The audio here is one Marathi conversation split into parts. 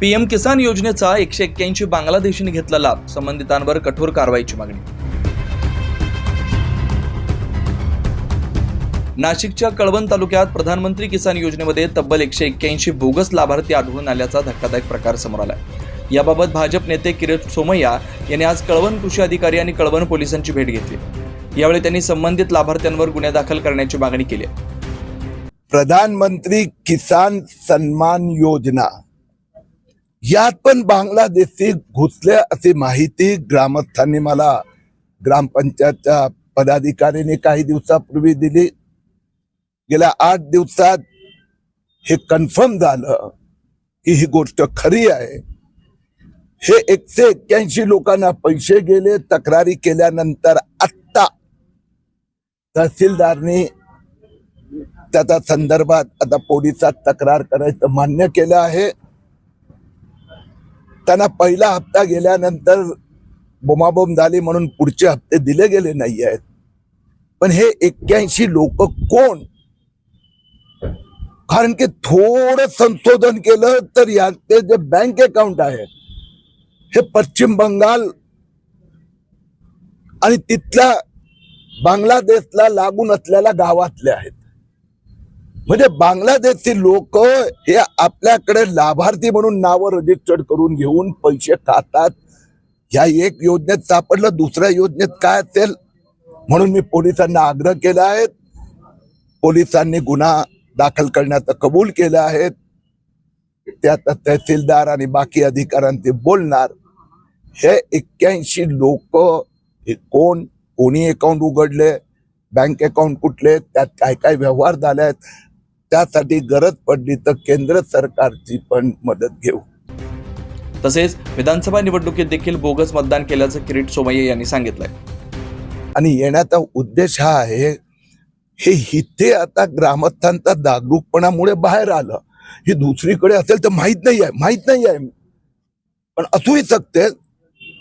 पीएम किसान योजनेचा एकशे एक्क्याऐंशी बांगलादेशीने घेतला लाभ. संबंधितांवर कठोर कारवाईची मागणी. नाशिकच्या कळवण तालुक्यात प्रधानमंत्री किसान योजनेमध्ये तब्बल एकशे एक्क्याऐंशी बोगस लाभार्थी आढळून आल्याचा धक्कादायक प्रकार समोर आला याबाबत भाजप नेते किरीट सोमय्या यांनी आज कळवण कृषी अधिकारी आणि कळवण पोलिसांची भेट घेतली. यावेळी त्यांनी संबंधित लाभार्थ्यांवर गुन्हे दाखल करण्याची मागणी केली प्रधानमंत्री किसान सन्मान योजना. यात पण बांगलादेशी घुसले अशी माहिती ग्रामस्थांनी मला. ग्रामपंचायतच्या पदाधिकाऱ्यांनी काही दिवसापूर्वी दिली. गेल्या आठ दिवसात हे कन्फर्म झालं की ही गोष्ट खरी आहे. हे एकशे एक्क्याऐंशी लोकांना पैसे गेले तक्रारी केल्यानंतर आत्ता तहसीलदारनी त्याच्या संदर्भात आता पोलिसात तक्रार करायचं मान्य केलं आहे. त्यांना पहिला हप्ता गेल्यानंतर बोमाबोम झाली म्हणून पुढचे हप्ते दिले गेले नाही आहेत. पण हे एक्क्याऐंशी लोक कोण? कारण की थोडं संशोधन केलं तर याचे जे बँक अकाउंट आहे हे पश्चिम बंगाल आणि तिथल्या बांगलादेशला लागून असलेल्या गावातले आहेत. म्हणजे बांगलादेशची लोक हे आपल्याकडे लाभार्थी म्हणून नावं रजिस्टर्ड करून घेऊन पैसे खातात. ह्या एक योजनेत सापडलं दुसऱ्या योजनेत काय असेल? म्हणून मी पोलिसांना आग्रह केला आहे. पोलिसांनी गुन्हा दाखल करण्याचं कबूल केलं आहे. त्यात तहसीलदार आणि बाकी अधिकाऱ्यांचे बोलणार. हे एक्क्याऐंशी लोक हे कोण? कोणी अकाउंट उघडले? बँक अकाउंट कुठले? त्यात काय काय व्यवहार झाले आहेत त्यासाठी गरज पडली तर केंद्र सरकारची पण मदत घेऊ. तसेच विधानसभा निवडणुकीत देखील बोगस मतदान केल्याचं किरीट सोमय्या यांनी सांगितलंय. आणि येण्याचा उद्देश हा आहे हे इथे आता ग्रामस्थांचा जागरूकपणामुळे बाहेर आलं. ही दुसरीकडे असेल तर माहीत नाही आहे माहीत नाही आहे. पण असूही शकते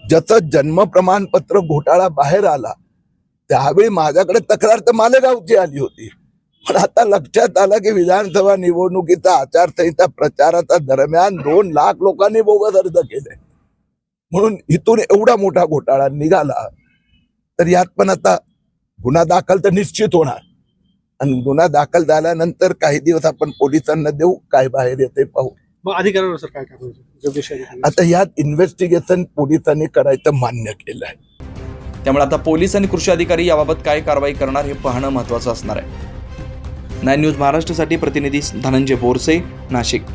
जसं जन्म प्रमाणपत्र घोटाळा बाहेर आला त्यावेळी माझ्याकडे तक्रार तर मालेगावची आली होती. पण आता लक्षात आलं की विधानसभा निवडणुकीचा आचारसंहिता प्रचाराच्या दरम्यान दोन लाख लोकांनी बोगस अर्ज केले. म्हणून इथून एवढा मोठा घोटाळा निघाला तर यात पण आता गुन्हा दाखल तर निश्चित होणार. आणि गुन्हा दाखल झाल्यानंतर काही दिवस आपण पोलिसांना देऊ काय बाहेर येते पाहू. अधिकाऱ्यांवर काय काय. आता यात इन्व्हेस्टिगेशन पोलिसांनी करायचं मान्य केलं आहे त्यामुळे आता पोलीस आणि कृषी अधिकारी याबाबत काय कारवाई करणार हे पाहणं महत्त्वाचं असणार आहे. नाईन न्यूज महाराष्ट्रासाठी प्रतिनिधी धनंजय बोरसे नाशिक.